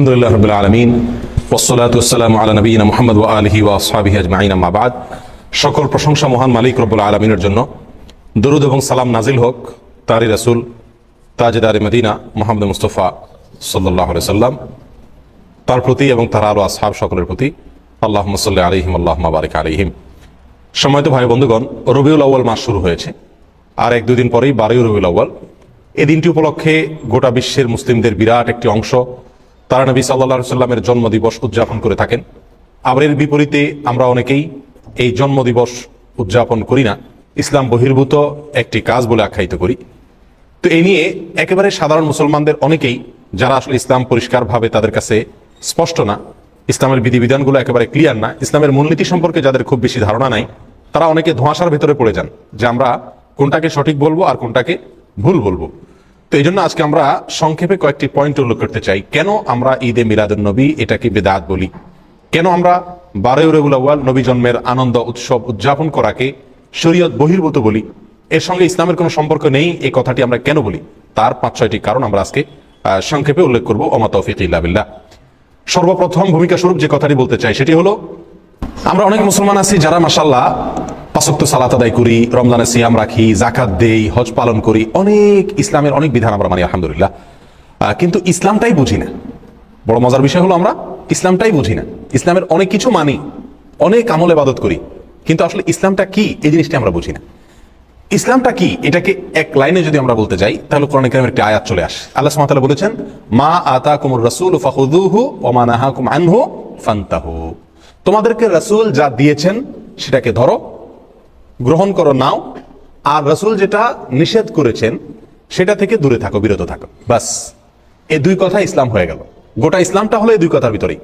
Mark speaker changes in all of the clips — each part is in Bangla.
Speaker 1: আলহামদুলিল্লাহ রবিল আলমিন ওসলাত ওসালাম আলা নবীন মোহাম্মদ ওয়া আলহি ওয়া আসহাবিহি আজমাইন, আম্মা সকল প্রশংসা মহান মালিক রব্বুল আলমিনের জন্য। দরুদ এবং সালাম নাজিল হোক তারি রাসুল, তাজেদার মদিনা মোহাম্মদ মুস্তফা সাল্লাহ সাল্লাম। তার প্রতি এবং তার আলো আসহাব সকলের প্রতি আল্লাহ সাল্লাহ আলহিম আল্লাহ বারিক আলহিম সময়ত ভাই বন্ধুগণ, রবিউল আউ্য়াল মাস শুরু হয়েছে। আর এক দুদিন পরেই বারোই রবিউল আউ্য়াল। এই দিনটি উপলক্ষে গোটা বিশ্বের মুসলিমদের বিরাট একটি অংশ তারা নবী সাল্লাহ সাল্লামের জন্মদিবস উদযাপন করে থাকেন। আবার এর বিপরীতে আমরা অনেকেই এই জন্মদিবস উদযাপন করি না। ইসলাম বহির্ভূত একটি কাজ বলে আখ্যায়িত করি। তো এই নিয়ে একেবারে সাধারণ মুসলমানদের অনেকেই, যারা আসলে ইসলাম পরিষ্কারভাবে তাদের কাছে স্পষ্ট না, ইসলামের বিধিবিধানগুলো একেবারে ক্লিয়ার না, ইসলামের মূলনীতি সম্পর্কে যাদের খুব বেশি ধারণা নাই, তারা অনেকে ধোঁয়াশার ভেতরে পড়ে যান যে আমরা কোনটাকে সঠিক বলব আর কোনটাকে ভুল বলব। তো এই জন্য আজকে আমরা সংক্ষেপে কয়েকটি পয়েন্ট উল্লেখ করতে চাই। কেন আমরা ঈদে মিলাদুল নবী এটাকে বেদাত বলি? কেন আমরা বারোই রবিউল আউ্য়াল নবী জন্মের আনন্দ, উৎসব উদযাপন করাকে শরীয়ত বহির্ভূত বলি? এর সঙ্গে ইসলামের কোনো সম্পর্ক নেই, এই কথাটি আমরা কেন বলি? তার পাঁচ ছয়টি কারণ আমরা আজকে সংক্ষেপে উল্লেখ করব। ওমা তৌফিক ইল্লা বিল্লাহ। সর্বপ্রথম ভূমিকা স্বরূপ যে কথাটি বলতে চাই সেটি হলো, আমরা অনেক মুসলমান আছি যারা মাসাল্লাহ পাঁচক্ত সালাত আদায় করি, রমজানের সিয়াম রাখি জাকাত দেই, হজ পালন করি, অনেক ইসলামের অনেক বিধান আমরা মানি, আলহামদুলিল্লাহ। কিন্তু ইসলামটাই বুঝি না। বড় মজার বিষয় হলো আমরা, ইসলামটাই বুঝি না। ইসলামের অনেক কিছু মানি, অনেক আমল ইবাদত করি, কিন্তু আসলে ইসলামটা কি, এই জিনিসটা আমরা বুঝি না। ইসলামটা কি, এটাকে এক লাইনে যদি আমরা বলতে যাই, তাহলে কোরআন কারিমের একটি আয়াত চলে আসে। আল্লাহ তাআলা বলেছেন, মা আতাকুমুর রাসূল ফাখুযুহু ওয়া মা নাহাকুম আনহু ফান্তাহু। তোমাদেরকে রসুল যা দিয়েছেন, সেটাকে ধরো গ্রহণ করো নাও। আর রসুল যেটা নিষেধ করেছেন, সেটা থেকে দূরে থাকো, বিরত থাকো। বাস। এই দুই কথা ইসলাম হয়ে গেল। গোটা ইসলামটা হলো এই দুই কথার ভিতরেই।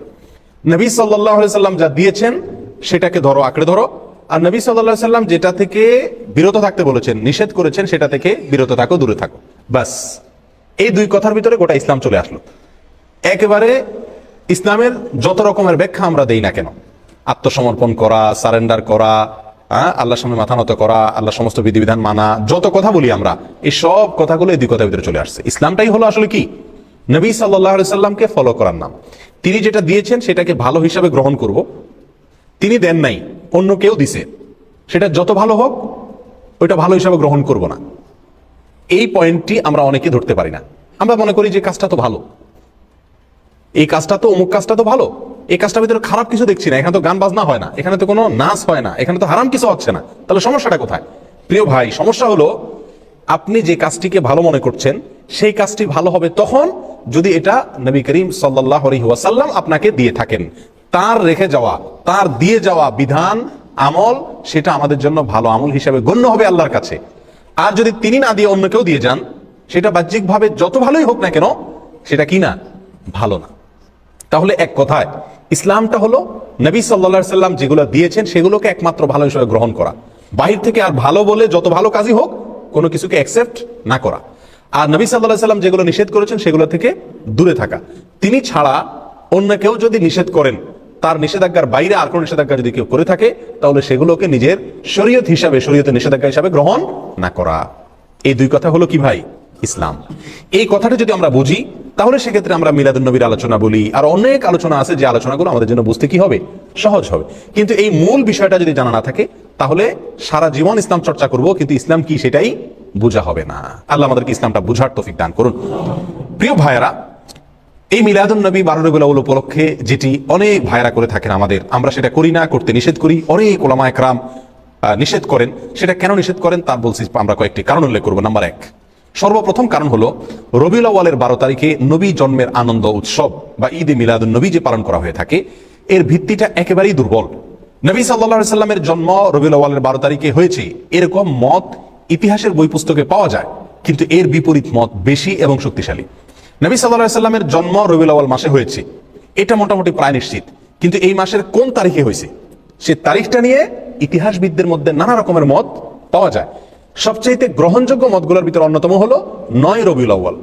Speaker 1: নবী আলাইহি সাল্লাম যা দিয়েছেন, সেটাকে ধরো, আঁকড়ে ধরো। আর নবী সাল্লাল্লাহু সাল্লাম যেটা থেকে বিরত থাকতে বলেছেন, নিষেধ করেছেন, সেটা থেকে বিরত থাকো, দূরে থাকো। বাস। এই দুই কথার ভিতরে গোটা ইসলাম চলে আসলো। একেবারে ইসলামের যত রকমের ব্যাখ্যা আমরা দেই না কেন। আত্মসমর্পণ করা, সারেন্ডার করা আল্লাহর সামনে মাথা নত করা আল্লাহ সমস্ত বিধিবিধান মানা, যত কথা বলি আমরা, এই সব কথাগুলো এই দুই কথার ভিতরে চলে আসছে। ইসলামটাই হলো আসলে কি? নবী সাল্লাহ সাল্লামকে ফলো করার নাম। তিনি যেটা দিয়েছেন, সেটাকে ভালো হিসাবে গ্রহণ করব। তিনি দেন নাই, অন্য কেউ দিছে। সেটা যত ভালো হোক, ওইটা ভালো হিসাবে গ্রহণ করব না। এই পয়েন্টটি আমরা অনেকে ধরতে পারি না। আমরা মনে করি যে কাজটা তো ভালো। এই কাজটা তো অমুক কাজটা তো ভালো। এই কাজটার ভিতরে খারাপ কিছু দেখছি না। এখানে তো গান বাজনা হয় না। এখানে তো কোনো নাচ হয় না। এখানে তো হারাম কিছু হচ্ছে না। তাহলে সমস্যাটা কোথায়? প্রিয় ভাই, সমস্যা হলো আপনি যে কাজটিকে ভালো মনে করছেন, সেই কাজটি ভালো হবে তখন যদি এটা নবী করিম সাল্লাহ আপনাকে দিয়ে থাকেন। তার রেখে যাওয়া, তার দিয়ে যাওয়া বিধান, আমল, সেটা আমাদের জন্য ভালো আমল হিসাবে গণ্য হবে আল্লাহর কাছে। আর যদি তিনি না দিয়ে অন্য কেউ দিয়ে যান, সেটা বাহ্যিকভাবে যত ভালোই হোক না কেন, সেটা কি না? ভালো না। তাহলে এক কথায়, ইসলামটা হলো নবী সাল্লা সাল্লাম যেগুলো দিয়েছেন সেগুলোকে একমাত্র ভালো হিসেবে গ্রহণ করা। বাহির থেকে আর ভালো বলে যত ভালো কাজই হোক, কোনো কিছুকে অ্যাকসেপ্ট না করা। আর নবী সাল্লাহ সাল্লাম যেগুলো নিষেধ করেছেন সেগুলো থেকে দূরে থাকা। তিনি ছাড়া অন্য কেউ যদি নিষেধ করেন, তার নিষেধাজ্ঞার বাইরে আর কোনো নিষেধাজ্ঞা যদি কেউ করে থাকে, তাহলে সেগুলোকে নিজের শরীয়ত হিসাবে, শরীয়তের নিষেধাজ্ঞা হিসাবে গ্রহণ না করা। এই দুই কথা হলো কি ভাই? ইসলাম। এই কথাটা যদি আমরা বুঝি, তাহলে সেক্ষেত্রে আমরা মিলাদুল নবীর আলোচনা বলি। আর অনেক আলোচনা আছে যে আলোচনাগুলো আমাদের জন্য বুঝতে কি হবে? সহজ হবে। কিন্তু এই মূল বিষয়টা যদি জানা না থাকে, তাহলে সারা জীবন ইসলাম চর্চা করব, কিন্তু ইসলাম কি সেটাই বোঝা হবে না। আল্লাহ আমাদেরকে ইসলামটা বুঝার তৌফিক দান করুন। প্রিয় ভাইয়েরা, এই মিলাদুল নবী বারো রবিউল উপলক্ষে যেটি অনেক ভাইরা করে থাকেন আমাদের, আমরা সেটা করি না, করতে নিষেধ করি, অনেক ওলামা একরাম নিষেধ করেন। সেটা কেন নিষেধ করেন তার বলছি আমরা কয়েকটি কারণ উল্লেখ করব। নাম্বার এক সর্বপ্রথম কারণ হলো, রবিউল আউয়ালের বারো তারিখে নবী জন্মের আনন্দ উৎসব বা ঈদে মিলাদ নবী যে পালন করা হয়ে থাকে, এর ভিত্তিটা একেবারেই দুর্বল। নবী সাল্লা সাল্লামের জন্ম রবিউল আউয়ালের বারো তারিখে হয়েছে। এরকম মত ইতিহাসের বই পুস্তকে পাওয়া যায়, কিন্তু এর বিপরীত মত বেশি এবং শক্তিশালী। নবী সাল্লাহ সাল্লামের জন্ম রবিউল আউয়াল মাসে হয়েছে। এটা মোটামুটি প্রায় নিশ্চিত। কিন্তু এই মাসের কোন তারিখে হয়েছে? সে তারিখটা নিয়ে ইতিহাসবিদদের মধ্যে নানা রকমের মত পাওয়া যায়। সবচাইতে গ্রহণযোগ্য মতগুলোর ভিতরে অন্যতম হলো নয় রবিউল আউয়াল।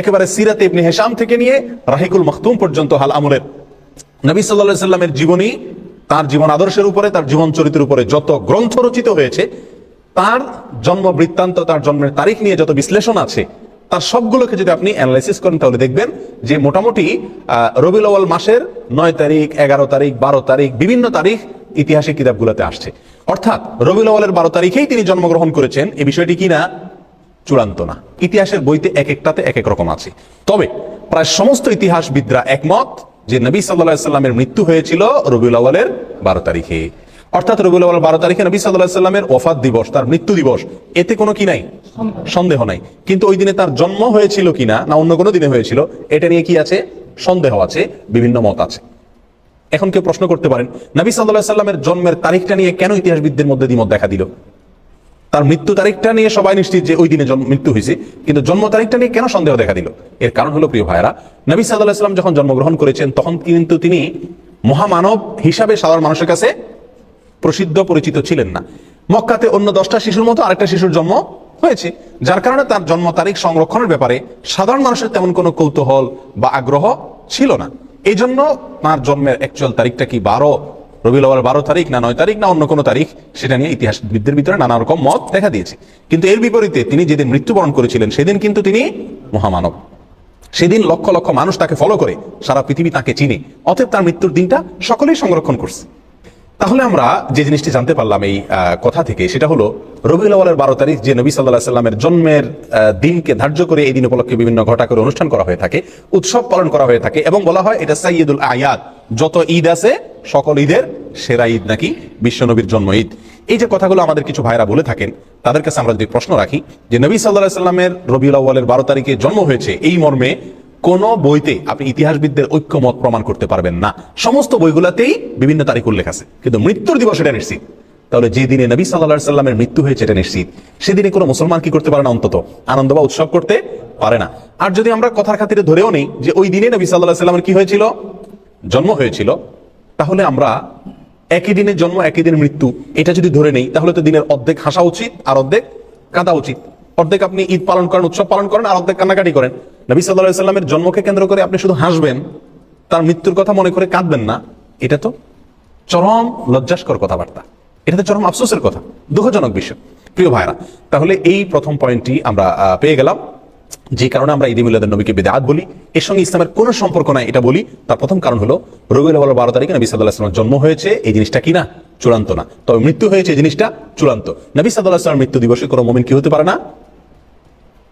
Speaker 1: একেবারে সিরাত ইবনে হেসাম থেকে নিয়ে রাহিকুল মখতুম পর্যন্ত হাল আমলের। নবী সাল্লাহ সাল্লামের জীবনী, তার জীবন আদর্শের উপরে, তার জীবন চরিত্রের উপরে যত গ্রন্থ রচিত হয়েছে, তার জন্ম বৃত্তান্ত, তার জন্মের তারিখ নিয়ে যত বিশ্লেষণ আছে, তার সবগুলোকে যদি আপনি অ্যানালাইসিস করেন, তাহলে দেখবেন যে মোটামুটি রবিউল মাসের নয় তারিখ, এগারো তারিখ, বারো তারিখ, বিভিন্ন তারিখ ইতিহাসের কিতাবগুলোতে আসছে। অর্থাৎ রবিউল আউয়ালের বারো তারিখেই তিনি জন্মগ্রহণ করেছেন এই বিষয়টি কি না চূড়ান্ত না। ইতিহাসের বইতে এক একটাতে এক এক রকম আছে। তবে প্রায় সমস্ত ইতিহাসবিদরা একমত যে নবী সাল্লাহ সাল্লামের মৃত্যু হয়েছিল রবিউল আওয়ালের বারো তারিখে। অর্থাৎ রবিউল আউয়াল বারো তারিখে নবী সাল্লাহ সাল্লামের ওফাত দিবস, তার মৃত্যু দিবস, এতে কোনো কি নাই? সন্দেহ নাই। কিন্তু ওই দিনে তার জন্ম হয়েছিল কিনা, না অন্য কোনো দিনে হয়েছিল, এটা নিয়ে কি আছে? সন্দেহ আছে, বিভিন্ন মত আছে। এখন কেউ প্রশ্ন করতে পারেন, নবী সাল্লাহ সাল্লামের জন্মের তারিখটা নিয়ে কেন ইতিহাসবিদদের মধ্যে দ্বিমত দেখা দিল? তার মৃত্যু তারিখটা নিয়ে সবাই নিশ্চিত যে ওই দিনে মৃত্যু হয়েছে, কিন্তু জন্ম তারিখটা নিয়ে কেন সন্দেহ দেখা দিল? এর কারণ হলো, প্রিয় ভাইরা নবী সাল্লাহ সাল্লাম যখন জন্মগ্রহণ করেছেন, তখন কিন্তু তিনি মহামানব হিসাবে সাধারণ মানুষের কাছে প্রসিদ্ধ, পরিচিত ছিলেন না। মক্কাতে অন্য দশটা শিশুর মতো আরেকটা শিশুর জন্ম হয়েছে, যার কারণে তার জন্ম তারিখ সংরক্ষণের ব্যাপারে সাধারণ মানুষের তেমন কোনো কৌতূহল বা আগ্রহ ছিল না। এই জন্য তাঁর জন্মের অ্যাকচুয়াল তারিখটা কি বারো? রবিউল বারো তারিখ না নয় তারিখ না অন্য কোনো তারিখ? সেটা নিয়ে ইতিহাসবিদদের ভিতরে নানা রকম মত দেখা দিয়েছে। কিন্তু এর বিপরীতে তিনি যেদিন মৃত্যুবরণ করেছিলেন, সেদিন কিন্তু তিনি মহামানব। সেদিন লক্ষ লক্ষ মানুষ তাকে ফলো করে সারা পৃথিবী তাকে চিনে। অতএব তার মৃত্যুর দিনটা সকলেই সংরক্ষণ করছে। তাহলে আমরা যে জিনিসটি জানতে পারলাম এই কথা থেকে, সেটা হলো রবিউল আওয়ালের বারো তারিখ যে নবী সাল্লাহ সাল্লামের জন্মের দিনকে ধার্য করে এই দিন উপলক্ষে বিভিন্ন ঘটা করে অনুষ্ঠান করা হয়ে থাকে, উৎসব পালন করা হয়ে থাকে এবং বলা হয় এটা সাইয়দুল আয়াত। যত ঈদ আছে, সকল ঈদের সেরা ঈদ নাকি বিশ্বনবীর জন্ম ঈদ। এই যে কথাগুলো আমাদের কিছু ভাইরা বলে থাকেন, তাদের কাছে আমরা যদি প্রশ্ন রাখি যে নবী সাল্লাহ সাল্লামের রবিউল আওয়ালের বারো তারিখে জন্ম হয়েছে এই মর্মে কোন বইতে আপনি ইতিহাসবিদদের ঐক্যমত প্রমাণ করতে পারবেন না। সমস্ত বইগুলোতেই বিভিন্ন তারিখ উল্লেখ আছে। কিন্তু মৃত্যুর দিবস এটা নিশ্চিত। তাহলে যে দিনে নবী সাল্লাহ সাল্লামের মৃত্যু হয়েছে এটা নিশ্চিত। সেদিনে কোনো মুসলমান কি করতে পারে না অন্তত? আনন্দ বা উৎসব করতে পারে না। আর যদি আমরা কথার খাতিরে ধরেও নেই যে ওই দিনে নবী সাল্লাহ সাল্লামের কি হয়েছিল? জন্ম হয়েছিল। তাহলে আমরা একই দিনের জন্ম, একই দিনের মৃত্যু, এটা যদি ধরে নেই, তাহলে তো দিনের অর্ধেক হাসা উচিত আর অর্ধেক কাঁদা উচিত। অর্ধেক আপনি ঈদ পালন করেন, উৎসব পালন করেন আর অর্ধেক কান্নাকাটি করেন। নবী সাল্লাহ সাল্লামের জন্মকে কেন্দ্র করে আপনি শুধু হাসবেন, তার মৃত্যুর কথা মনে করে কাঁদবেন না। এটা তো চরম লজ্জাস্কর কথাবার্তা। এটা তো চরম আফসোসের কথা। দুঃখজনক বিষয়। প্রিয় ভাইরা তাহলে এই প্রথম পয়েন্টটি আমরা পেয়ে গেলাম। যে কারণে আমরা ঈদ মিলাদের নবীকে বেদাত বলি। এর সঙ্গে ইসলামের কোনো সম্পর্ক নাই, এটা বলি। তার প্রথম কারণ হলো, রবিউল আওয়াল বারো তারিখে নবী সাল্লাহ সাল্লামের জন্ম হয়েছে। এই জিনিসটা কি না? চূড়ান্ত না। তবে মৃত্যু হয়েছে, এই জিনিসটা চূড়ান্ত। নবী সাল্লাহ সাল্লামের মৃত্যু দিবসে কোনো মমিন কি হতে পারে না?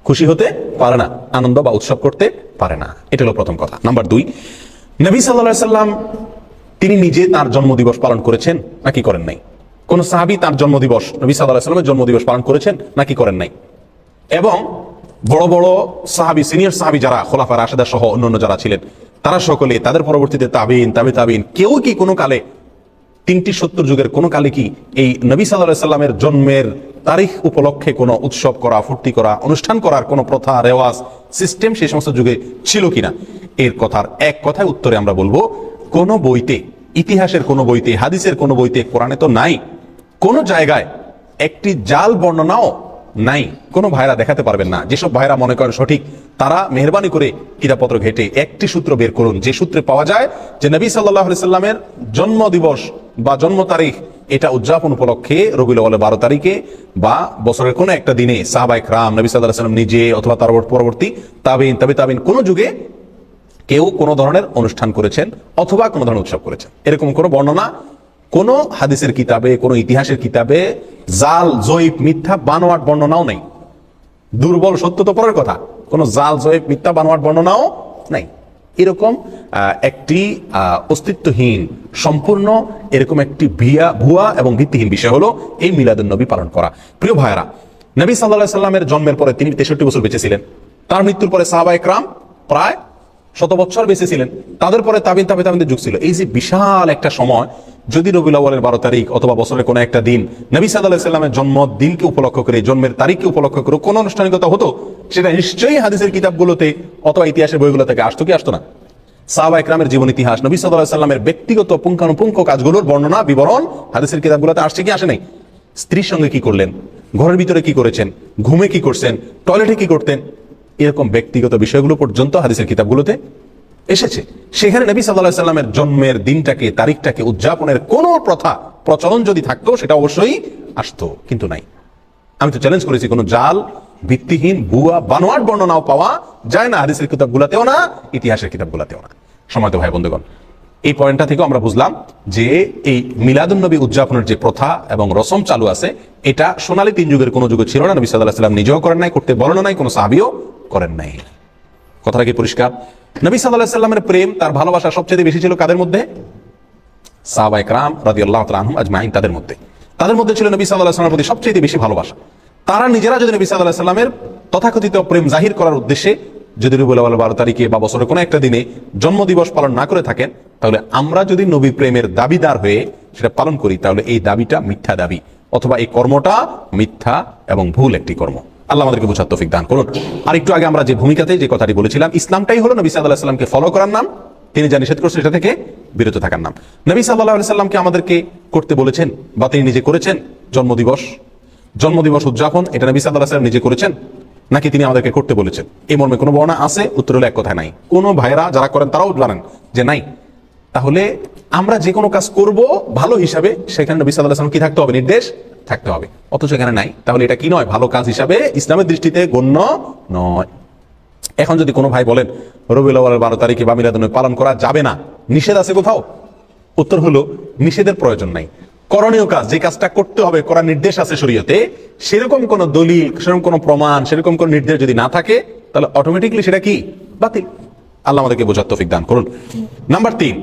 Speaker 1: খুশি হতে পারে না, আনন্দ বা উৎসব করতে পারে না। এটা হলো প্রথম কথা। নাম্বার দুই, নবী সাল্লাহ সাল্লাম তিনি নিজে তার জন্মদিবস পালন করেছেন নাকি করেন নাই? কোন সাহাবি তার জন্মদিবস, নবী সাল্লাহ সাল্লামের জন্মদিবস পালন করেছেন নাকি করেন নাই? এবং বড় বড় সাহাবি, সিনিয়র সাহাবি যারা, খোলাফা রাশেদা সহ অন্যান্য যারা ছিলেন, তারা সকলে, তাদের পরবর্তীতে তাবিন, তাবি তাবিন, কেউ কি কোনো কালে তিনটি সত্তর যুগের কোনো কালে কি এই নবী সাল্লাহ সাল্লামের জন্মের তারিখ উপলক্ষে কোনো উৎসব করা, ফুর্তি করা, অনুষ্ঠান করার কোনো প্রথা, রেওয়াজ সিস্টেম সেই সমস্ত যুগে ছিল কিনা? এর কথার এক কথায় উত্তরে আমরা বলব, কোনো বইতে, ইতিহাসের কোনো বইতে, হাদিসের কোনো বইতে, কোরআনে তো নাই। কোন জায়গায় একটি জাল বর্ণনাও নাই। কোনো ভাইরা দেখাতে পারবেন না। যেসব ভাইরা মনে করেন সঠিক, তারা মেহরবানি করে কিতাবপত্র ঘেটে একটি সূত্র বের করুন। যে সূত্রে পাওয়া যায় যে নবী সাল্লাহ সাল্লামের জন্ম দিবস বা জন্ম তারিখ এটা উদযাপন উপলক্ষে আউয়াল বারো তারিখে বা বছরের কোনো একটা দিনে সাহাবাইক রাম নবী সাল্লাহ সাল্লাম নিজে অথবা তার পরবর্তী তাবিন, তাবি তাবিন কোনো যুগে কেউ কোনো ধরনের অনুষ্ঠান করেছেন অথবা কোনো ধরনের উৎসব করেছেন। এরকম কোনো বর্ণনা কোন হাদিসের কিতাবে, কোনো ইতিহাসের কিতাবে জাল জয়ীব মিথ্যা, বানোয়াট বর্ণনাও নেই। দুর্বল সত্য তো পরের কথা। কোনো জাল জয়ীব মিথ্যা, বানোয়াট বর্ণনাও নাই। এরকম একটি অস্তিত্বহীন, সম্পূর্ণ এরকম একটি ভিয়া ভুয়া এবং ভিত্তিহীন বিষয় হলো এই মিলাদুল নবী পালন করা। প্রিয় ভাইরা নবী সাল্লাহ সাল্লামের জন্মের পরে তিনি তেষট্টি বছর বেঁচে ছিলেন তার মৃত্যুর পরে সাহাবা একরাম প্রায় শত বছর বেঁচে ছিলেন তাদের পরে তাবিন তাবে তাবিনদের যুগ ছিল। এই যে বিশাল একটা সময় যদি রবিউল আউয়ালের বারো তারিখ অথবা বছরের কোনো একটা দিন নবী সাল্লাহ সাল্লামের জন্মদিনকে উপলক্ষ করে, জন্মের তারিখকে উপলক্ষ করে কোনো আনুষ্ঠানিকতা হতো, সেটা নিশ্চয়ই হাদিসের কিতাবগুলোতে অথবা ইতিহাসের বইগুলো থেকে, আসতো কি আসতো না? জীবন ইতিহাস, নবী সাল্লাহ সাল্লামের ব্যক্তিগত পুঙ্খানুপুঙ্খ কাজগুলোর বর্ণনা, বিবরণ হাদিসের কিতাবগুলোতে আসছে কি আসে নাই? স্ত্রীর সঙ্গে কি করলেন? ঘরের ভিতরে কি করেছেন? ঘুমে কি করছেন? টয়লেটে কি করতেন? এরকম ব্যক্তিগত বিষয়গুলো পর্যন্ত হাদিসের কিতাবগুলোতে এসেছে। সেখানে নবী সাল্লাহ সাল্লামের জন্মের দিনটাকে, তারিখটাকে, উদযাপনের কোনো প্রথা, প্রচলন যদি থাকতো, সেটা অবশ্যই আসতো, কিন্তু নাই। আমি তো চ্যালেঞ্জ করেছি, কোনো জাল, ভিত্তিহীন, ভুয়া, বানোয়াট বর্ণনাও পাওয়া যায় না, হাদিসের কিতাবগুলাতেও না, ইতিহাসের কিতাবগুলাতেও না। সময় তো ভাই, বন্ধুগণ, এই পয়েন্টটা থেকে আমরা বুঝলাম যে এই মিলাদুন্নবী উদযাপনের যে প্রথা এবং রসম চালু আছে, এটা সোনালী তিন যুগের কোনো যুগে ছিল না। নবী সাল্লাহ সাল্লাম নিজেও করেন নাই, করতে বলেন নাই, কোনো সাহাবিও করেন নাই। কথাটা কি পরিষ্কার? নবী সাল্লাহ সাল্লামের প্রেম, তার ভালোবাসা সবচেয়ে বেশি ছিল কাদের মধ্যে? সাহাবা একরাম রাজি আল্লাহ তালহম আজমাইন, তাদের মধ্যে। তাদের মধ্যে ছিল নবী সাল্লাহ সাল্লামের প্রতি সবচেয়ে বেশি ভালোবাসা। তারা নিজেরা যদি নবী সাল্লাহ সাল্লামের তথাকথিত প্রেম জাহির করার উদ্দেশ্যে যদি রুবুল আওয়াল বারো তারিখে বা বছরের কোনো একটা দিনে জন্মদিবস পালন না করে থাকেন, তাহলে আমরা যদি নবী প্রেমের দাবিদার হয়ে সেটা পালন করি, তাহলে এই দাবিটা মিথ্যা দাবি অথবা এই কর্মটা মিথ্যা এবং ভুল একটি কর্ম। আল্লাহ আমাদেরকে বোঝার তৌফিক দান করুন। আর একটু আগে আমরা যে ভূমিকাতে যে কথাটি বলেছিলাম, ইসলামটাই হলো নবী সাল্লাহ সাল্লামকে ফলো করার নাম। তিনি যা নিষেধ করছেন সেটা থেকে বিরত থাকার নাম। নবী সাল্লাহ সাল্লামকে আমাদেরকে করতে বলেছেন বা তিনি নিজে করেছেন জন্মদিবস। জন্মদিবস উদযাপন, এটা নবী সাল্লাহ সাল্লাম নিজে করেছেন, নাকি তিনি আমাদেরকে করতে বলেছেন? এই মর্মে কোনো বর্ণা আছে? উত্তর হলো এক কথা নাই। কোনো ভাইরা যারা করেন তারাও জানেন যে নাই। তাহলে আমরা যে কোনো কাজ করব ভালো হিসাবে, সেখানে নবী সাল্লাহ সাল্লাম কি থাকতে হবে? নির্দেশ থাকতে হবে। অথচ এখানে নাই। তাহলে এটা কি নয়? ভালো কাজ হিসাবে ইসলামের দৃষ্টিতে গণ্য নয়। এখন যদি কোনো ভাই বলেন, রবিউল বারো তারিখে বা মিলাদুন্নবী পালন করা যাবে না, নিষেধ আছে কোথাও? উত্তর হলো, নিষেধের প্রয়োজন নাই। করণীয় কাজ, যে কাজটা করতে হবে, করার নির্দেশ আছে শরীয়তে, সেরকম কোনো দলিল, সেরকম কোনো প্রমাণ, সেরকম কোনো নির্দেশ যদি না থাকে, তাহলে অটোমেটিকলি সেটা কি? বাতিল। আল্লাহ আমাদেরকে বোঝার তৌফিক দান করুন। নাম্বার তিন,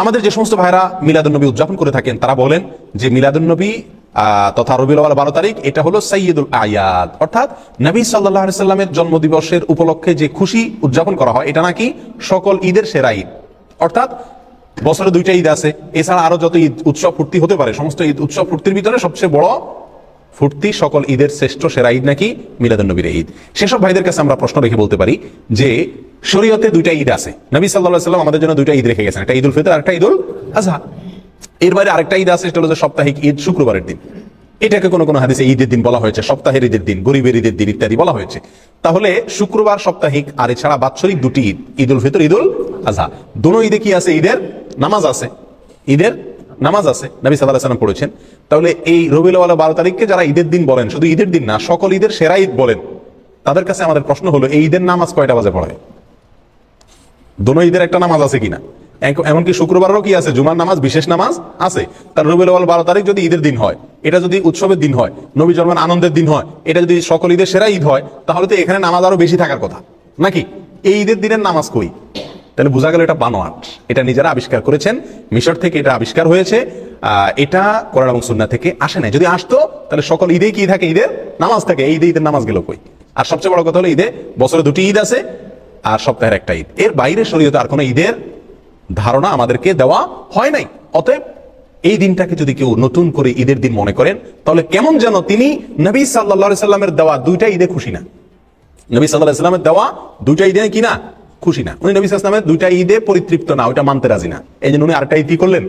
Speaker 1: আমাদের যে সমস্ত ভাইরা মিলাদুন্নবী উদযাপন করে থাকেন, তারা বলেন যে মিলাদুন্নবী তথা আওয়াল বারো তারিখ, এটা হলো সাইয়দুল আয়াত। অর্থাৎ নবী সাল্লাহ সাল্লামের জন্মদিবসের উপলক্ষে যে খুশি উদযাপন করা হয়, এটা নাকি সকল ঈদের সেরা ঈদ। অর্থাৎ বছরে দুইটা ঈদ আছে, এছাড়া আরও যত ঈদ, উৎসব ফুর্তি হতে পারে, সমস্ত ঈদ, উৎসব ফুর্তির ভিতরে সবচেয়ে বড় ফুর্তি সকল ঈদের শ্রেষ্ঠ সেরা ঈদ নাকি মিলাদুন্নবীর ঈদ। সেসব ভাইদের কাছে আমরা প্রশ্ন রেখে বলতে পারি যে, শরীয়তে দুইটা ঈদ আছে। নবী সাল্লাহ সাল্লাম আমাদের জন্য দুইটা ঈদ রেখে গেছেন, একটা ঈদুল ফিতর আর একটা ঈদুল আজহা এর বাইরে আরেকটা ঈদ আছে, সেটা হলো যে সাপ্তাহিক ঈদ শুক্রবারের দিন। এটাকে কোনো কোনো হাদিসে ঈদের দিন বলা হয়েছে, সপ্তাহের ঈদের দিন, গরিবের ঈদের দিন ইত্যাদি বলা হয়েছে। তাহলে শুক্রবার, সাপ্তাহিক, আর এছাড়া বাৎসরিক দুটি ঈদ, ঈদুল ফিতর, ঈদুল আজহা দোনো ঈদে কি আছে? ঈদের নামাজ আছে। ঈদের নামাজ আছে। নবী সাল্লাহ সাল্লাম পড়েছেন। তাহলে এই রবিউল বারো তারিখকে যারা ঈদের দিন বলেন, শুধু ঈদের দিন না, সকল ঈদের সেরা ঈদ বলেন, তাদের কাছে আমাদের প্রশ্ন হলো, এই ঈদের নামাজ কয়টা বাজে পড়ে? দোনো ঈদের একটা নামাজ আছে কিনা? এমনকি শুক্রবারও কি আছে? জুমার নামাজ, বিশেষ নামাজ আছে। তার রবিউল বারো তারিখ যদি ঈদের দিন হয়, এটা যদি উৎসবের দিন হয়, নবী জন্মের আনন্দের দিন হয়, এটা যদি সকল ঈদের সেরা ঈদ হয়, তাহলে তো এখানে নামাজ আরও বেশি থাকার কথা। নাকি? এই ঈদের দিনের নামাজ কই? তাহলে বোঝা গেল এটা বানোয়াট। এটা নিজেরা আবিষ্কার করেছেন। মিশর থেকে এটা আবিষ্কার হয়েছে। এটা কোরআন এবং সুন্নাহ থেকে আসে নাই। যদি আসতো, তাহলে সকল ঈদে কি থাকে ঈদের? নামাজ থাকে। এই ঈদে ঈদের নামাজ গেল কই? আর সবচেয়ে বড় কথা হলো ঈদে বছরে দুটি ঈদ আছে, আর সপ্তাহের একটা ঈদ। এর বাইরে শরীয়তে আর কোনো ঈদের ধারণা আমাদেরকে দেওয়া হয় নাই। অতএব এই দিনটাকে যদি কেউ নতুন করে ঈদের দিন মনে করেন, তাহলে কেমন যেন তিনি নবী সাল্লা সাল্লামের দেওয়া দুইটা ঈদে খুশি না। নবী সাল্লাহ সাল্লামের দেওয়া দুইটা ঈদে কি না? খুশি না। উনি নবী সাল্লামের দুইটা ঈদে পরিতৃপ্ত না, ওইটা মানতে রাজি না। এই জন্য উনি আরেকটা ঈদ করলেন,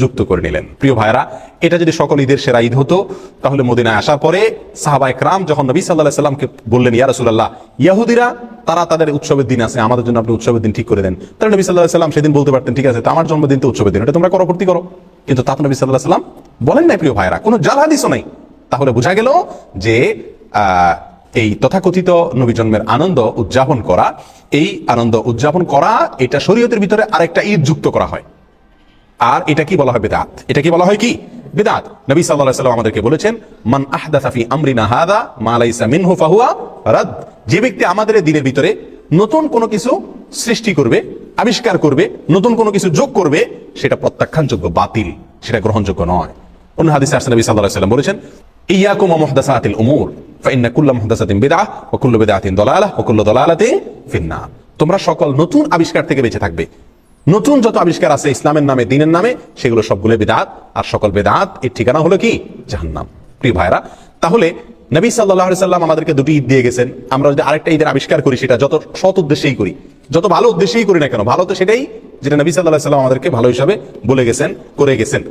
Speaker 1: যুক্ত করে নিলেন। প্রিয় ভাইরা এটা যদি সকল ঈদের সেরা ঈদ হতো, তাহলে মদিনায় আসার পরে সাহাবা একরাম যখন নবী সাল্লাহ সাল্লামকে বললেন, ইয়া রাসূলুল্লাহ, ইয়াহুদিরা, তারা তাদের উৎসবের দিন আছে, আমাদের জন্য আপনি উৎসবের দিন ঠিক করে দেন। তাহলে নবী সাল্লাহ সাল্লাম সেদিন বলতে পারতেন, ঠিক আছে, তো আমার জন্মদিন তো উৎসবের দিন, এটা তোমরা করো ভর্তি করো। কিন্তু তা নবী সাল্লাহ সাল্লাম বলেন নাই, প্রিয় ভাইরা কোনো জাল হাদিসও নাই। তাহলে বোঝা গেল যে এই তথাকথিত নবী জন্মের আনন্দ উদযাপন করা, এই আনন্দ উদযাপন করা, এটা শরীয়তের ভিতরে আরেকটা ঈদ যুক্ত করা হয়। আর এটা কি বলা হয় বেদাত? এটা কি বলা হয় কি? বেদাত। নবী আলাইহি সাল্লাম আমাদেরকে বলেছেন, মান আহদাসা ফি আমরিনা হাদা, মা লাইসা মিনহু ফাহুয়া রাদ। যে ব্যক্তি আমাদের দিনের ভিতরে নতুন কোনো কিছু সৃষ্টি করবে, আবিষ্কার করবে, নতুন কোনো কিছু যোগ করবে, সেটা প্রত্যাখ্যানযোগ্য বাতিল, সেটা গ্রহণযোগ্য নয়। অন্য হাদিসে আসলে নবী আলাইহি সাল্লাম বলেছেন ইয়াকুম মুহদাসাতিল উমুর ফাইন্না কুল্লা মুহদাসাতিন বিদআহ ওয়া কুল্লু বিদআতিন দালালাহ ওয়া কুল্লু ফিন্নার তোমরা সকল নতুন আবিষ্কার থেকে বেঁচে থাকবে। নতুন যত আবিষ্কার আছে ইসলামের নামে, দিনের নামে, সেগুলো সবগুলো বেদাত। আর সকল বেদাত, এর ঠিকানা হলো কি? জাহান্নাম। প্রিয় ভাইরা তাহলে নবী সাল্লাহ সাল্লাম আমাদেরকে দুটি ঈদ দিয়ে গেছেন। আমরা যদি আরেকটা ঈদের আবিষ্কার করি, সেটা যত সৎ উদ্দেশ্যেই করি, যত ভালো উদ্দেশ্যেই করি না কেন, ভালো তো সেটাই যেটা নবী সাল্লাহ সাল্লাম আমাদেরকে ভালো হিসাবে বলে গেছেন, করে গেছেন।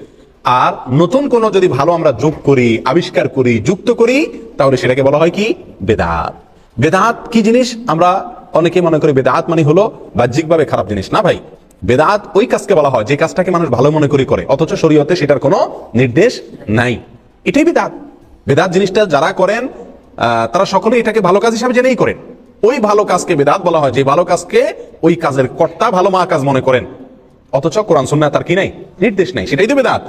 Speaker 1: আর নতুন কোনো যদি ভালো আমরা যোগ করি, আবিষ্কার করি, যুক্ত করি, তাহলে সেটাকে বলা হয় কি? বেদাত। বেদাত কি জিনিস? আমরা অনেকে মনে করি বেদাত মানে হলো বাহ্যিকভাবে খারাপ জিনিস। না ভাই, বেদাত ওই কাজকে বলা হয় যে কাজটাকে মানুষ ভালো মনে করি করে, অথচ শরীয়তে সেটার কোনো নির্দেশ নাই। এটাই বেদাত। বেদাত জিনিসটা যারা করেন তারা সকলে এটাকে ভালো কাজ হিসাবে জেনেই করেন। ওই ভালো কাজকে বেদাত বলা হয়, যে ভালো কাজকে ওই কাজের কর্তা ভালো মা কাজ মনে করেন। অথচ কোরআন, সুন্নাহ তার কি নাই? নির্দেশ নাই। সেটাই তো বেদাত।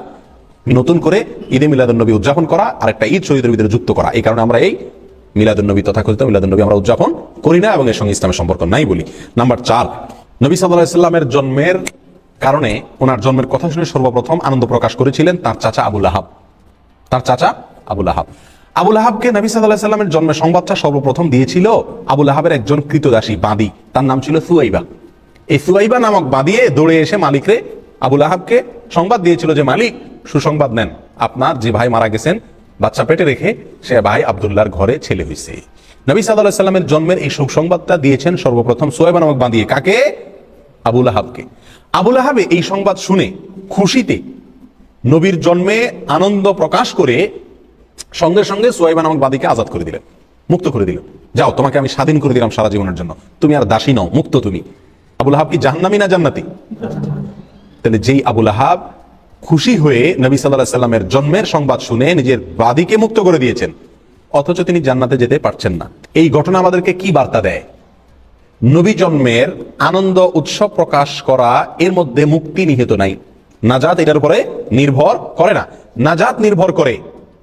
Speaker 1: নতুন করে ঈদে মিলাদুন নবী উদযাপন করা আর একটা ঈদ শহীদের ভিতরে যুক্ত করা। এই কারণে আমরা এই মিলাদুন নবী তথাকথিত মিলাদুন নবী আমরা উদযাপন করি না এবং এর সঙ্গে ইসলামের সম্পর্ক নাই বলি। নাম্বার চার, নবী সাল্লাহ সাল্লামের জন্মের কারণে ওনার জন্মের কথা শুনে সর্বপ্রথম আনন্দ প্রকাশ করেছিলেন তার চাচা আবুল আহাব তার চাচা আবুল আহাব আবুল আহাবকে নবী সাল্লাহ সাল্লামের জন্মের সংবাদটা সর্বপ্রথম দিয়েছিল আবুল আহাবের একজন কৃতদাসী বাঁদি। তার নাম ছিল সুয়াইবা। এই সুয়াইবা নামক বাঁদিয়ে দৌড়ে এসে মালিকরে আবুল আহাবকে সংবাদ দিয়েছিল যে মালিক সুসংবাদ নেন। আপনার যে ভাই মারা গেছেন, বাচ্চা পেটে রেখে সে ভাই আবদুল্লাহর ঘরে ছেলে হয়েছে। নবী সাল্লাহ সাল্লামের জন্মের এই সুসংবাদটা দিয়েছেন সর্বপ্রথম সোয়েবা নামক বাঁধিয়ে কাকে? আবুল আহাবকে আবুল আহাবে এই সংবাদ শুনে খুশিতে নবীর জন্মে আনন্দ প্রকাশ করে সঙ্গে সঙ্গে সোয়াইবা নামক বাদীকে আজাদ করে দিলেন, মুক্ত করে দিলেন। যাও, তোমাকে আমি স্বাধীন করে দিলাম সারা জীবনের জন্য। তুমি আর দাসী নও, মুক্ত তুমি। আবুল আহাব কি জাহান্নামী না জান্নাতি? তাহলে যেই আবুল আহাব খুশি হয়ে নবী সাল্লাহ সাল্লামের জন্মের সংবাদ শুনে নিজের বাদীকে মুক্ত করে দিয়েছেন, অথচ তিনি জান্নাতে যেতে পারছেন না। এই ঘটনা আমাদেরকে কি বার্তা দেয়? নবী জন্মের আনন্দ উৎসব প্রকাশ করা এর মধ্যে মুক্তি নিহিত নাই। নাজাত এটার উপরে নির্ভর করে না। নাজাত নির্ভর করে,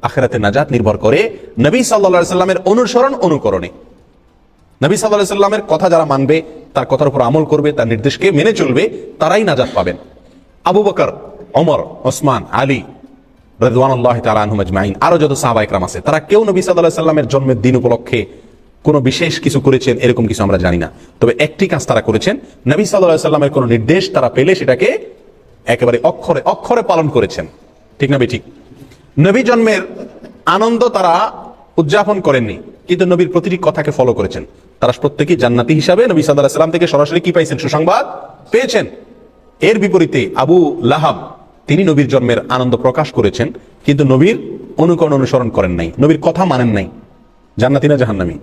Speaker 1: আখেরাতে নাজাত নির্ভর করে নবী সাল্লা সাল্লামের অনুসরণ অনুকরণে। নবী সাল্লাহ সাল্লামের কথা যারা মানবে, তার কথার উপর আমল করবে, তার নির্দেশকে মেনে চলবে, তারাই নাজাত পাবেন। আবু বকর অমর ওসমান, আলী রেদওয়ানুল্লাহ তাআলা আনহুম আজমাইন, আরও যত সাহাবা আছে, তারা কেউ নবী সাল্লাল্লাহু সাল্লামের জন্মের দিন উপলক্ষে কোনো বিশেষ কিছু করেছেন এরকম কিছু আমরা জানি না। তবে একটি কাজ তারা করেছেন, নবী আলাইহি সাল্লামের কোনো নির্দেশ তারা পেলে সেটাকে একেবারে অক্ষরে অক্ষরে পালন করেছেন। ঠিক না ঠিক নবী জন্মের আনন্দ তারা উদযাপন করেননি, কিন্তু নবীর প্রতিটি কথাকে ফলো করেছেন। তারা প্রত্যেকেই জান্নাতি হিসাবে নবী আলাইহি সাল্লাম থেকে সরাসরি কি পাইছেন? সুসংবাদ পেয়েছেন। এর বিপরীতে আবু লাহাব, তিনি নবীর জন্মের আনন্দ প্রকাশ করেছেন, কিন্তু নবীর অনুকরণ অনুসরণ করেন নাই। নবীর কথা মানেন নাই। জান্নাতি না জাহান্নামি?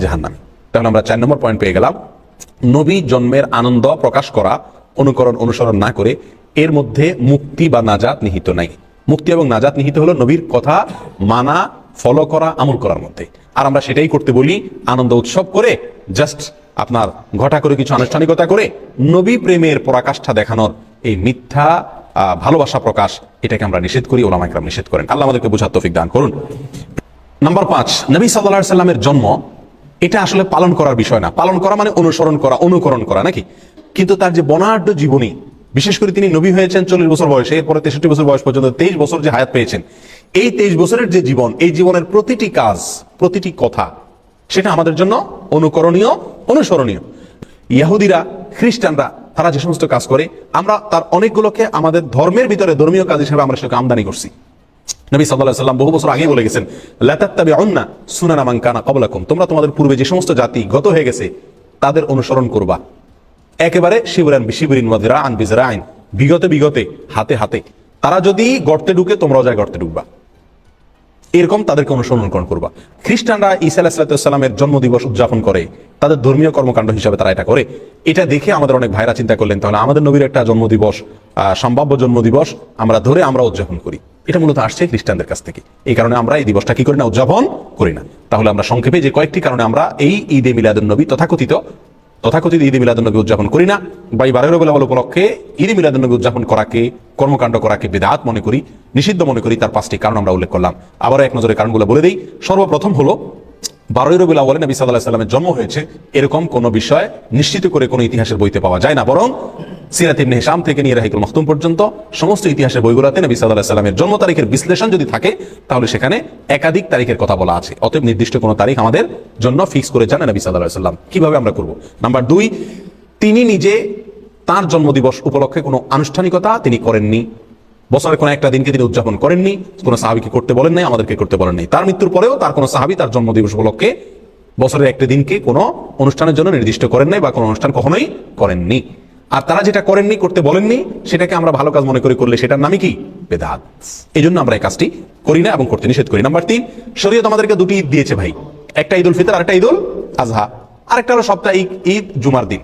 Speaker 1: জাহান্নামি। তাহলে আমরা চার নম্বর পয়েন্ট পেয়ে গেলাম। নবী জন্মের আনন্দ প্রকাশ করা, অনুকরণ অনুসরণ না করে এর মধ্যে মুক্তি বা নাজাত নিহিত নাই। মুক্তি এবং নাজাত নিহিত হলো নবীর কথা মানা ফলো করা, আমল করার মধ্যে। আর আমরা সেটাই করতে বলি আনন্দ উৎসব করে জাস্ট আপনার ঘটা করে কিছু আনুষ্ঠানিকতা করে নবী প্রেমের পরাকাষ্ঠা দেখানোর এই মিথ্যা ভালোবাসা প্রকাশ এটাকে আমরা নিষেধ করি, ওলামা একরাম নিষেধ করেন। আল্লাহ আমাদেরকে বোঝার তৌফিক দান করুন। নাম্বার পাঁচ, নবী সাল্লাহ সাল্লামের জন্ম, এটা আসলে পালন করার বিষয় না। পালন করা মানে অনুসরণ করা, অনুকরণ করা, নাকি? কিন্তু তার যে বনাঢ্য জীবনী, বিশেষ করে তিনি নবী হয়েছেন চল্লিশ বছর বয়সে, এরপরে তেষট্টি বছর বয়স পর্যন্ত তেইশ বছর যে হায়াত পেয়েছেন, এই তেইশ বছরের যে জীবন, এই জীবনের প্রতিটি কাজ, প্রতিটি কথা সেটা আমাদের জন্য অনুকরণীয়, অনুসরণীয়। ইয়াহুদিরা, খ্রিস্টানরা, তারা যে সমস্ত কাজ করে, আমরা তার অনেকগুলোকে আমাদের ধর্মের ভিতরে ধর্মীয় কাজ হিসেবে আমরা সেটাকে আমদানি করছি। নবী সাল্লাহ সাল্লাম বহু বছর আগে বলে গেছেন লাতাত্তাবি অন্না সুনানা মান কানা কবলাকুম তোমরা তোমাদের পূর্বে যে সমস্ত জাতি গত হয়ে গেছে, তাদের অনুসরণ করবা। একেবারে শিবরান শিবরিন ওয়াদিরা আন বিজরা আইন বিগতে বিগতে, হাতে হাতে। তারা যদি গর্তে ঢুকে, তোমরাও যায় গর্তে ঢুকবা। এরকম তাদেরকে অনুসরণ করবা। খ্রিস্টানরা ঈসা আলাহিসাল্লামের জন্মদিবস উদযাপন করে, তাদের ধর্মীয় কর্মকাণ্ড হিসাবে তারা এটা করে। এটা দেখে আমাদের অনেক ভাইরা চিন্তা করলেন, তাহলে আমাদের নবীর একটা জন্মদিবস সম্ভাব্য জন্মদিবস আমরা ধরে আমরা উদযাপন করি। এটা মূলত আসছে খ্রিস্টানদের কাছ থেকে। এই কারণে আমরা এই দিবসটা কি করি না, উদযাপন করি না। তাহলে আমরা সংক্ষেপে যে কয়েকটি কারণে আমরা এই ঈদে মিলাদুন নবী তথাকথিত তথাকথিত ঈদ মিলাদ নবী উদযাপন করি না। বা এই বারোই রবিউল উপলক্ষে উপলক্ষে মিলাদ নবী উদযাপন করাকে, কর্মকাণ্ড করাকে বেদাত মনে করি, নিষিদ্ধ মনে করি, তার পাঁচটি কারণ আমরা উল্লেখ করলাম। আবারও এক নজরে কারণগুলো বলে দিই। সর্বপ্রথম হলো, বারোই রবিউল আউয়ালে নবী সাল্লামের জন্ম হয়েছে, এরকম কোনো বিষয় নিশ্চিত করে কোনো ইতিহাসের বইতে পাওয়া যায় না। বরং সিরাত ইবনে হিশাম থেকে নিয়ে রাহিকুল মখতুম পর্যন্ত সমস্ত ইতিহাসের বইগুলোতে নবী আলাইহি সাল্লামের জন্ম তারিখের বিশ্লেষণ যদি থাকে, তাহলে সেখানে একাধিক তারিখের কথা বলা আছে। অতএব নির্দিষ্ট কোনো তারিখ আমাদের জন্য ফিক্স করে জানে নবী আলাইহি সাল্লাম। কীভাবে আমরা করব? নাম্বার দুই, তিনি নিজে তার জন্মদিবস উপলক্ষে কোনো আনুষ্ঠানিকতা তিনি করেননি। বছরের কোনো একটা দিনকে তিনি উদযাপন করেননি। কোনো সাহাবিকে করতে বলেন নাই, আমাদেরকে করতে বলেন নাই। তার মৃত্যুর পরেও তার কোনো সাহাবি তার জন্মদিবস উপলক্ষে বছরের একটা দিনকে কোনো অনুষ্ঠানের জন্য নির্দিষ্ট করেন নাই বা কোনো অনুষ্ঠান কখনোই করেননি। আর তারা যেটা করেননি, করতে বলেননি, সেটাকে আমরা ভালো কাজ মনে করে করলে সেটার নামই কি? বেদাত। এই জন্য আমরা এই কাজটি করি না এবং করতে নিষেধ করি। নাম্বার তিন, শরীয়ত আমাদেরকে দুটি ঈদ দিয়েছে ভাই। একটা ঈদুল ফিতর আর একটা ঈদুল আজহা। আরেকটা হলো সাপ্তাহিক ঈদ জুমার দিন।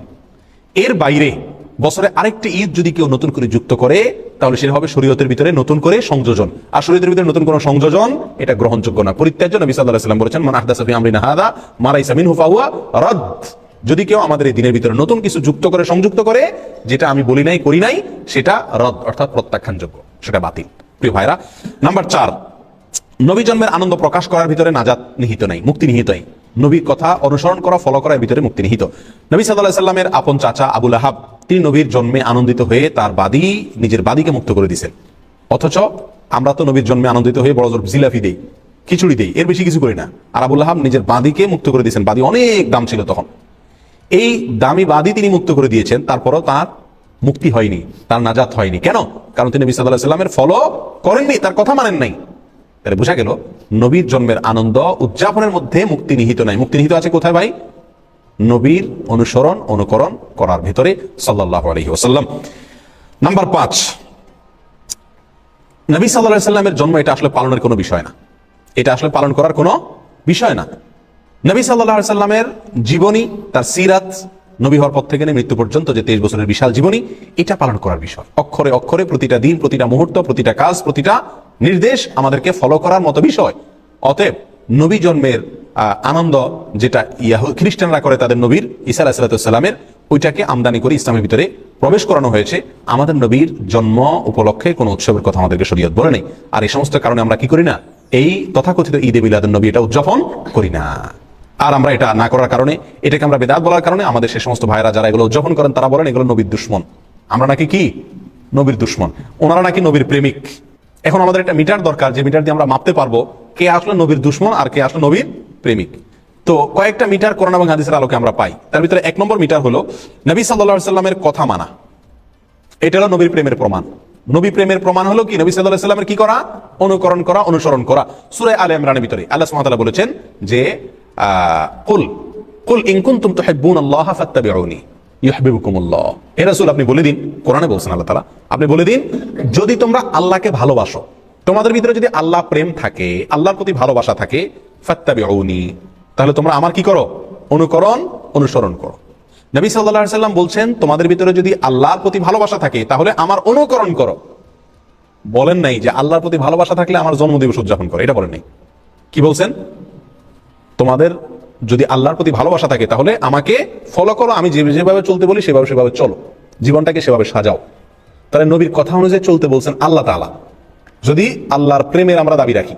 Speaker 1: এর বাইরে বছরে আরেকটি ঈদ যদি কেউ নতুন করে যুক্ত করে, তাহলে সেটা হবে শরীয়তের ভিতরে নতুন করে সংযোজন। আর শরীয়তের ভিতরে নতুন কোনো সংযোজন, এটা গ্রহণযোগ্য না। পরিত্যাজ্য নবী সাল্লাহ সাল্লাম বলেছেন, মান আহদাসা আমরিনা হাদা মারাইসা মিনহু ফাহুয়া রদ। যদি কেউ আমাদের এই দিনের ভিতরে নতুন কিছু যুক্ত করে, সংযুক্ত করে, যেটা আমি বলি নাই, করি নাই, সেটা রদ, অর্থাৎ প্রত্যাখ্যানযোগ্য, সেটা বাতিল। প্রিয় ভাইরা নাম্বার চার, নবী জন্মের আনন্দ প্রকাশ করার ভিতরে নাজাত নিহিত নাই, মুক্তি নিহিত নাই। নবীর কথা অনুসরণ করা ফলো করার ভিতরে মুক্তি নিহিত। নবী সাল্লাহ সাল্লামের আপন চাচা আবুল আহাব তিনি নবীর জন্মে আনন্দিত হয়ে তার বাদী নিজের বাদীকে মুক্ত করে দিয়েছেন। অথচ আমরা তো নবীর জন্মে আনন্দিত হয়ে বড় জোর জিলাফি দেই, খিচুড়ি দেই, এর বেশি কিছু করি না। আর আবুল আহাব নিজের বাদীকে মুক্ত করে দিয়েছেন, বাদী অনেক দাম ছিল তখন। এই দামি বাদী তিনি মুক্ত করে দিয়েছেন, তারপরও তার মুক্তি হয়নি, তার নাজাত হয়নি। কেন? কারণ তিনি বিসাল্লাহ সাল্লামের ফলো করেননি, তার কথা মানেন নাই। তাহলে বোঝা গেল, নবীর জন্মের আনন্দ উদযাপনের মধ্যে মুক্তি নিহিত নাই। মুক্তি নিহিত আছে কোথায় ভাই? নবীর অনুসরণ, অনুকরণ করার ভিতরে সাল্লাহ আলহি ওসাল্লাম নাম্বার পাঁচ, নবী সাল্লাহ সাল্লামের জন্ম এটা আসলে পালনের কোনো বিষয় না। এটা আসলে পালন করার কোনো বিষয় না। নবী সাল্লাহ সাল্লামের জীবনী, তার সিরাত নবী হওয়ার পর থেকে মৃত্যু পর্যন্ত যে তেইশ বছরের বিশাল জীবনী, এটা পালন করার বিষয়। অক্ষরে অক্ষরে প্রতিটা দিন, প্রতিটা মুহূর্ত, প্রতিটা কাজ, প্রতিটা নির্দেশ আমাদেরকে ফলো করার মতো বিষয়। অতএব নবী জন্মের আনন্দ যেটা ইয়াহু, খ্রিস্টানরা করে তাদের নবীর ইসা আলাহিসাল্লামের ওইটাকে আমদানি করে ইসলামের ভিতরে প্রবেশ করানো হয়েছে। আমাদের নবীর জন্ম উপলক্ষে কোনো উৎসবের কথা আমাদেরকে শরীয়ত বলে নেই। আর এই সমস্ত কারণে আমরা কি করি না? এই তথাকথিত ঈদে বিলাদের নবী এটা উদযাপন করি না। আর আমরা এটা না করার কারণে, এটাকে আমরা বেদাত বলার কারণে আমাদের সে সমস্ত ভাইরা যারা এগুলো উদযাপন করেন, তারা বলেন এগুলো নবীর দুশ্মন। আমরা নাকি কি? নবীর দুশ্মন। ওনারা নাকি নবীর প্রেমিক। এখন আমাদের একটা মিটার দরকার, যে মিটার দিয়ে আমরা মাপতে পারব কে আসলে নবীর দুশ্মন আর কে আসলে নবীর প্রেমিক। তো কয়েকটা মিটার কোরআন এবং হাদিসের আলোকে আমরা পাই। তার ভিতরে এক নম্বর মিটার হলো নবী সাল্লাহ সাল্লামের কথা মানা। এটা হলো নবীর প্রেমের প্রমাণ। নবী প্রেমের প্রমাণ হলো কি? নবী সাল্লাহ সাল্লামের কি করা? অনুকরণ করা, অনুসরণ করা। সুরে আলে ইমরানের ভিতরে আল্লাহ সুবহানাহু বলেছেন যে কুল কুল ইন কুনতুম তুহিব্বুন আল্লাহ ফাত্তাবিউনি ইউহিব্বুকুমুল্লাহ। হে রাসূল, আপনি বলে দিন, কোরআনে বলছেন আল্লাহ তাআলা, আপনি বলে দিন, যদি তোমরা আল্লাহকে ভালোবাসো, তোমাদের ভিতরে যদি আল্লাহ প্রেম থাকে, আল্লাহর প্রতি ভালোবাসা থাকে, ফাত্তাবিউনি, তাহলে তোমরা আমার কি করো? অনুকরণ, অনুসরণ করো। নবী সাল্লাল্লাহু সাল্লাম বলছেন, তোমাদের ভিতরে যদি আল্লাহর প্রতি ভালোবাসা থাকে, তাহলে আমার অনুকরণ করো। বলেন নাই যে আল্লাহর প্রতি ভালোবাসা থাকলে আমার জন্মদিবস উদযাপন করো, এটা বলেন নাই। কি বলছেন? তোমাদের যদি আল্লাহর প্রতি ভালোবাসা থাকে, তাহলে আমাকে ফলো করো, আমি যেভাবে চলতে বলি, সেভাবে সেভাবে চলো। জীবনটাকে সেভাবে সাজাও। তাহলে নবীর কথা অনুযায়ী চলতে বলছেন আল্লাহ তাআলা। যদি আল্লাহর প্রেমের আমরা দাবি রাখি,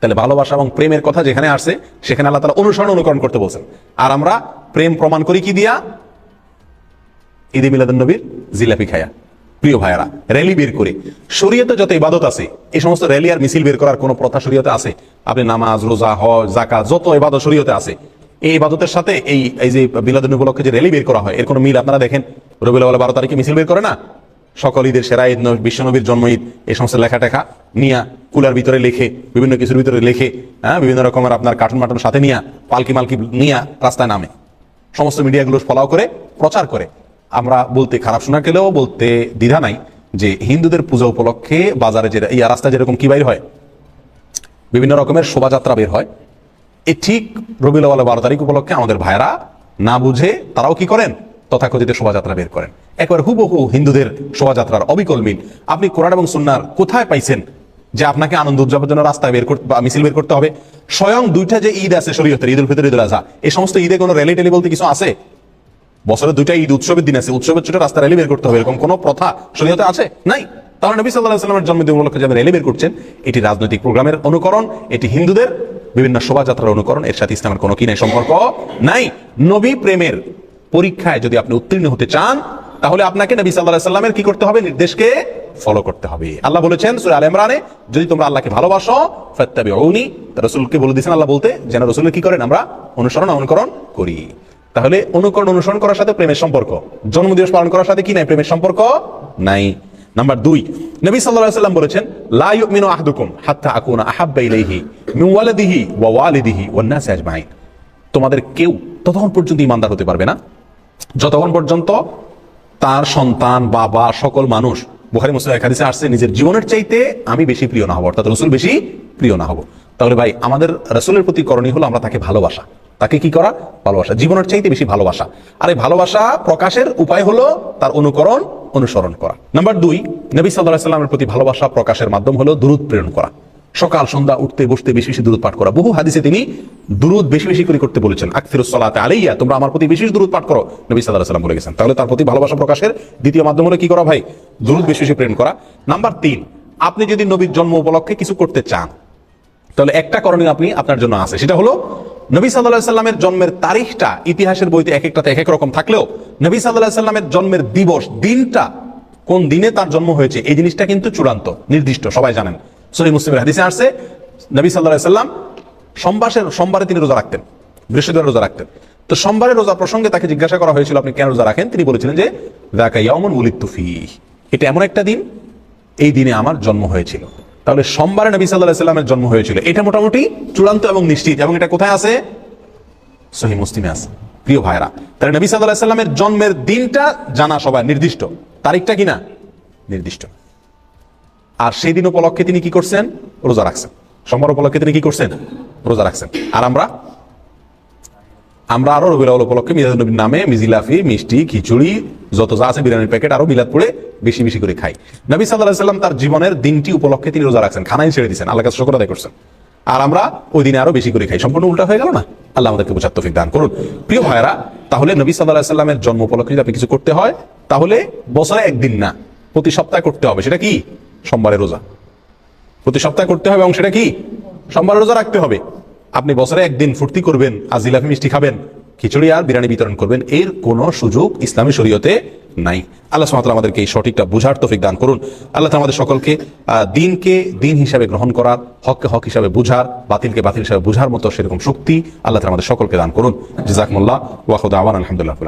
Speaker 1: তাহলে ভালোবাসা এবং প্রেমের কথা যেখানে আসছে, সেখানে আল্লাহ তালা অনুসরণ অনুকরণ করতে বলছেন। আর আমরা প্রেম প্রমাণ করি কি দিয়া? ঈদে মিলাদুন নবীর জিলাপি খায়া। প্রিয় ভাইয়ারা র্যালি বের করে। শরীয়তে যত ইবাদত আছে, এই সমস্ত র্যালি আর মিছিল বের করার কোনো প্রথা শরীয়তে আছে? আপনি নামাজ, রোজা, হজ জাকাত যত ইবাদত শরীয়তে আছে, এই ইবাদতের সাথে এই এই যে বিলাদুন উপলক্ষে যে র্যালি বের করা হয়, এর কোনো মিল আপনারা দেখেন? রবিউল আউ্বাল বারো তারিখে মিছিল বের করে না? সকল ঈদের সেরা ঈদ, নবী- বিশ্বনবীর জন্ম ঈদ, এই সমস্ত লেখা টেখা নিয়া, কুলার ভিতরে লেখে, বিভিন্ন কিছুর ভিতরে লেখে হ্যাঁ বিভিন্ন রকমের আপনার কার্টুন মাটুন সাথে নিয়া পালকি মালকি নিয়া রাস্তায় নামে। সমস্ত মিডিয়াগুলো ফলাও করে, প্রচার করে। আমরা বলতে খারাপ শোনা গেলেও বলতে দ্বিধা নাই যে হিন্দুদের পূজা উপলক্ষে বাজারে যে এই রাস্তায় যেরকম কি বাইর হয়, বিভিন্ন রকমের শোভাযাত্রা বের হয়, এ ঠিক আউ্বাল বারো তারিখ উপলক্ষে আমাদের ভাইরা না বুঝে তারাও কি করেন? তথাকথিত শোভাযাত্রা বের করেন। একবার হুবহু হিন্দুদের শোভাযাত্রার অবিকল মিল। আপনি কোরআন এবং সুন্নার কোথায় পাইছেন যে আপনাকে আনন্দ উদযাপনের জন্য রাস্তায় বের করতে বা মিছিল বের করতে হবে? স্বয়ং দুইটা যে ঈদ আছে শরীয়তের, ঈদুল ফিতর, ঈদুল আজহা এই সমস্ত ঈদে কোনো র্যালি টেলি বলতে কিছু আছে? বছরে দুইটা ঈদ, উৎসবের দিন আছে, উৎসবের ছোট রাস্তা র্যালি বের করতে হবে, এরকম কোনো প্রথা শরীয়তে আছে? নাই। তাহলে নবী সাল্লাহ সাল্লামের জন্মদিন উপলক্ষে যারা র্যালি বের করছেন, এটি রাজনৈতিক প্রোগ্রামের অনুকরণ, এটি হিন্দুদের বিভিন্ন শোভাযাত্রার অনুকরণ, এর সাথে ইসলামের কোনো কি নাই, সম্পর্ক নাই। নবী প্রেমের পরীক্ষায় যদি আপনি উত্তীর্ণ হতে চান, তাহলে আপনাকে নবী সাল্লাহ সাল্লামের কি করতে হবে? নির্দেশকে ফলো করতে হবে। আল্লাহ বলেছেন সুরে আল ইমরানে, যদি তোমরা আল্লাহকে ভালোবাসো, ফাত্তাবিউনি রাসূলকে বলে দিয়েছেন, আল্লাহ বলতে, যেন রাসূলের কি করেন, আমরা অনুসরণ, অনুকরণ করি। তাহলে অনুকরণ অনুসরণ করার সাথে প্রেমের সম্পর্ক। জন্মদিবস পালন করার সাথে কি নাই প্রেমের সম্পর্ক? নাই। নাম্বার দুই, নবী আলাইহি সাল্লাম বলেছেন আহাদুকুম হাত্তা ওয়া ওয়ালিদিহি তোমাদের কেউ ততক্ষণ পর্যন্ত ইমানদার হতে পারবে না। যতক্ষণ পর্যন্ত তার সন্তান, বাবা, সকল মানুষ, বুখারী, মুসলিম আসছে, নিজের জীবনের চাইতে আমি বেশি প্রিয় না হব। অর্থাৎ রসুল বেশি প্রিয় না হব। তাহলে ভাই, আমাদের রসুলের প্রতি করণীয় হলো আমরা তাকে ভালোবাসা। তাকে কি করা? ভালোবাসা। জীবনের চাইতে বেশি ভালোবাসা। আর এই ভালোবাসা প্রকাশের উপায় হলো তার অনুকরণ, অনুসরণ করা। নাম্বার দুই, নবী সাল্লাহ সাল্লামের প্রতি ভালোবাসা প্রকাশের মাধ্যম হলো দূরত প্রেরণ করা। সকাল, সন্ধ্যা, উঠতে, বসতে বেশি বেশি দূরত পাঠ করা। বহু হাদিসে তিনি দূরত বেশি বেশি করে করতে বলেছেন। আকফিরুস সালাতে আলাইয়া, তোমরা আমার প্রতি বেশি দূরত পাঠ করো, নবী সাল্লাহ সাল্লাম বলে গেছেন। তাহলে তার প্রতি ভালোবাসা প্রকাশের দ্বিতীয় মাধ্যম হলো কি করা ভাই? দূরত বেশি বেশি প্রেরণ করা। নাম্বার তিন, আপনি যদি নবীর জন্ম উপলক্ষে কিছু করতে চান তাহলে একটা করণীয় আপনি আপনার জন্য আছে। সেটা হলো, নবী সাল্লাহ সাল্লামের জন্মের তারিখটা ইতিহাসের বইতে এক একটাতে এক এক রকম থাকলেও, নবী সাল্লাহ সাল্লামের জন্মের দিবস, দিনটা কোন দিনে তার জন্ম হয়েছে, এই জিনিসটা কিন্তু চূড়ান্ত, নির্দিষ্ট, সবাই জানেন। সহি মুসলিমের হাদিসে আসছে, নবী সাল্লাহ সাল্লাম সোমবারের, সোমবারে তিনি রোজা রাখতেন, বৃহস্পতিবার রোজা রাখতেন। তো সোমবারের রোজা প্রসঙ্গে তাকে জিজ্ঞাসা করা হয়েছিল, আপনি কেন রোজা রাখেন? তিনি বলেছিলেন যে দাকা ইয়ামন উলিত্তুফি এটা এমন একটা দিন, এই দিনে আমার জন্ম হয়েছিল। তাহলে সোমবারে নবী সাল্লাহ সাল্লামের জন্ম হয়েছিল। এটা মোটামুটি চূড়ান্ত এবং নিশ্চিত। এবং এটা কোথায় আছে? সহি মুসলিমে আছে। প্রিয় ভাইরা তাহলে নবী সাল্লাহ সাল্লামের জন্মের দিনটা জানা সবাই নির্দিষ্ট। তারিখটা কিনা? নির্দিষ্ট। আর সেই দিন উপলক্ষে তিনি কি করছেন? রোজা রাখছেন। সোমবার উপলক্ষে তিনি কি করছেন? রোজা রাখছেন। আর আমরা? আমরা আরও রবিউল উপলক্ষে মিলাদ নবীর নামে মিজিলাফি, মিষ্টি, খিচুড়ি যত যা আছে বিরিয়ানির প্যাকেট আরও মিলাদ পড়ে বেশি বেশি করে খাই। নবী সাল্লাহ সাল্লাম তার জীবনের দিনটি উপলক্ষে তিনি রোজা রাখছেন খানাই ছেড়ে দিয়েছেন আল্লাহ কাছে আদায় করছেন। আর আমরা ওই দিনে আরও বেশি করে খাই। সম্পূর্ণ উল্টা হয়ে গেল না? আল্লাহ আমাদেরকে বোঝার তৌফিক দান করুন। প্রিয় ভাইরা তাহলে নবী সাল্লাহ সাল্লামের জন্ম উপলক্ষে যদি আপনি কিছু করতে হয়, তাহলে বছরে একদিন না, প্রতি সপ্তাহে করতে হবে। সেটা কি? সোমবারের রোজা। প্রতি সপ্তাহে করতে হবে এবং সেটা কি? সোমবার রোজা রাখতে হবে। আপনি বছরে একদিন ফুর্তি করবেন, আর জিলাপি মিষ্টি খাবেন। খিচুড়ি আর বিরিয়ানি বিতরণ করবেন। এর কোনো সুযোগ ইসলামী শরীয়তে নাই। আল্লাহ সামাত আমাদেরকে এই সঠিকটা বুঝার তফিক দান করুন। আল্লাহ আমাদের সকলকে দিনকে দিন হিসাবে গ্রহণ করার, হককে হক হিসাবে বুঝার, বাতিলকে বাতিল হিসাবে বুঝার মতো সেরকম শক্তি আল্লাহ আমাদের সকলকে দান করুন। জিজাকমুল্লাহ ওয়াহুদ আওয়ান আলহামদুলিল্লাহ